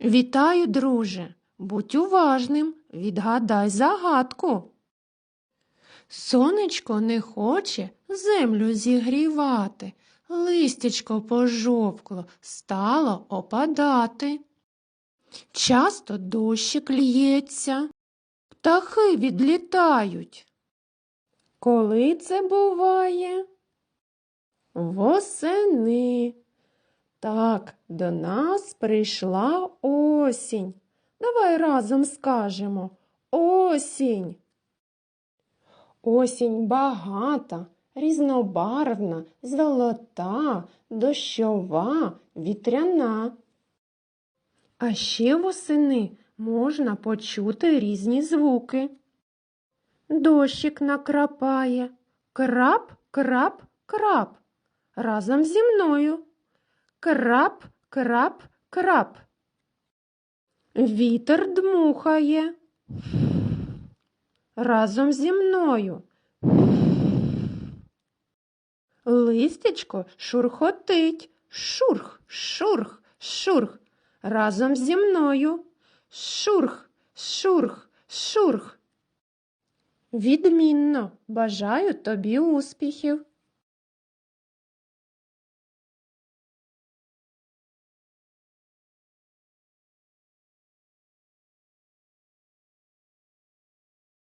Вітаю, друже. Будь уважним, відгадай загадку. Сонечко не хоче землю зігрівати, листячко пожовкло, стало опадати. Часто дощик лється, птахи відлітають. Коли це буває? Восени. Так, до нас прийшла осінь. Давай разом скажемо осінь. Осінь багата, різнобарвна, золота, дощова, вітряна. А ще восени можна почути різні звуки. Дощик накрапає, крап, крап, крап. Разом зі мною. Крап, крап, крап. Вітер дмухає. Разом зі мною. Листячко шурхотить. Шурх, шурх, шурх. Разом зі мною. Шурх, шурх, шурх. Відмінно бажаю тобі успіхів.